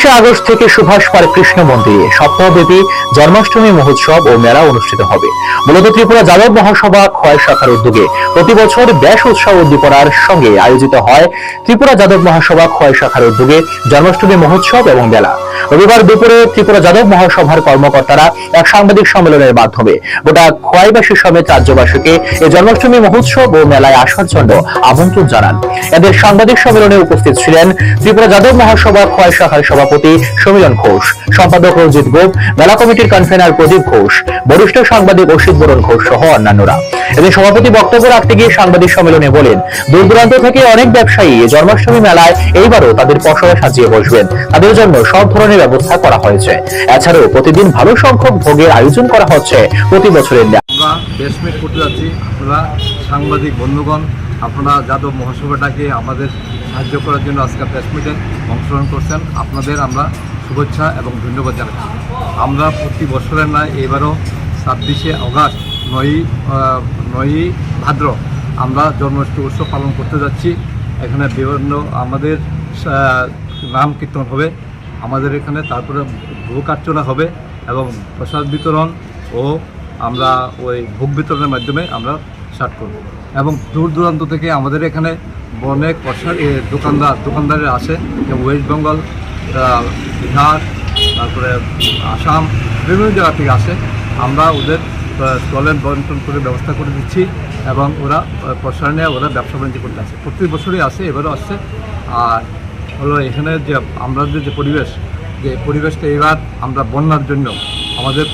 ছাব্বিশে আগস্ট থেকে সুভাষ পার কৃষ্ণ মন্দিরে সপ্তাহব্যাপী জন্মাষ্টমী মহোৎসব ও মেলা অনুষ্ঠিত হবে। মূলত ত্রিপুরা যাদব মহাসভা ক্ষয় শাখার উদ্যোগে প্রতি বছর ব্যাস উৎসব উদ্দীপনার সঙ্গে আয়োজিত হয় ত্রিপুরা যাদব মহাসভা ক্ষয় শাখার উদ্যোগে জন্মাষ্টমী মহোৎসব এবং মেলা। রবিবার দুপুরে ত্রিপুরা যাদব মহাসভার কর্মকর্তারা এক সাংবাদিক সম্মেলনের মাধ্যমে গোটা খোয়াইবাসী সমেত রাজ্যবাসীকে এই জন্মাষ্টমী মহোৎসব ও মেলায় আসার জন্য আমন্ত্রণ জানান। এদের সাংবাদিক সম্মেলনে উপস্থিত ছিলেন ত্রিপুরা যাদব মহাসভা খোয়াই শাখার সভাপতি সমীরণ ঘোষ, সম্পাদক রঞ্জিত গোপ, মেলা কমিটির কনভেনার প্রদীপ ঘোষ, বরিষ্ঠ সাংবাদিক অসিত বরণ ঘোষ সহ অন্যান্যরা। এদের সভাপতি বক্তব্য রাখতে গিয়ে সাংবাদিক সম্মেলনে বলেন দূর দূরান্ত থেকে অনেক ব্যবসায়ী জন্মাষ্টমী মেলায় এইবারও তাদের পসরা সাজিয়ে বসবেন। তাদের জন্য সব ধরনের ব্যবস্থা করা হয়েছে। এছাড়াও প্রতিদিন ভালো সংখ্যক ভোগের আয়োজন করা হচ্ছে প্রতি বছরের আমরা বেসমেন্ট করতে যাচ্ছি। আপনারা সাংবাদিক বন্ধুগণ, আপনারা যাদব মহাসভাটাকে আমাদের সাহায্য করার জন্য আজকে প্রেসমিটে অংশগ্রহণ করছেন। আপনাদের আমরা শুভেচ্ছা এবং ধন্যবাদ জানাচ্ছি। আমরা প্রতি বছরের নয় এবারও ছাব্বিশে আগস্ট নয়ই নয়ই ভাদ্র আমরা জন্মাষ্টমী উৎসব পালন করতে যাচ্ছি। এখানে বিভিন্ন আমাদের নাম কীর্তন হবে। আমাদের এখানে তারপরে ভোগ অর্চনা হবে এবং প্রসাদ বিতরণ ও আমরা ওই ভোগ বিতরণের মাধ্যমে আমরা স্টার্ট করব। এবং দূর দূরান্ত থেকে আমাদের এখানে অনেক প্রসাদ দোকানদার দোকানদারের আসে। যেমন ওয়েস্ট বেঙ্গল বিহার, তারপরে আসাম, বিভিন্ন জায়গা থেকে আসে। আমরা ওদের স্টলের বন্টন করে ব্যবস্থা করে দিচ্ছি এবং ওরা আহ, প্রসার নিয়ে ওরা ব্যবসা বাণিজ্য করতে আসে। প্রতি বছরই আসে এবারও আসছে। আর হলো এখানে যে আমাদের যে পরিবেশ যে পরিবেশটা এবার আমরা বন্যার জন্য আমাদের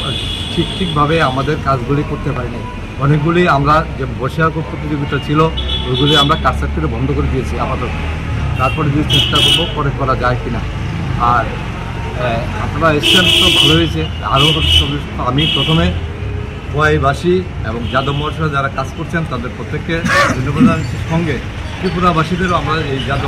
ঠিক ঠিকভাবে আমাদের কাজগুলি করতে পারিনি। অনেকগুলি আমরা যে বসে প্রতিযোগিতা ছিল ওইগুলি আমরা কাজ করে বন্ধ করে দিয়েছি আপাতত। তারপরে যদি চেষ্টা করব পরে করা যায় কিনা। আর আহ, আপনারা এসছেন তো ভালো হয়েছে। আরও আমি প্রথমে খোয়াইবাসী এবং যাদব মহাশয় যারা কাজ করছেন, তাদের প্রত্যেককে ধন্যবাদ। সঙ্গে ত্রিপুরাবাসীদেরও আমরা এই যাদব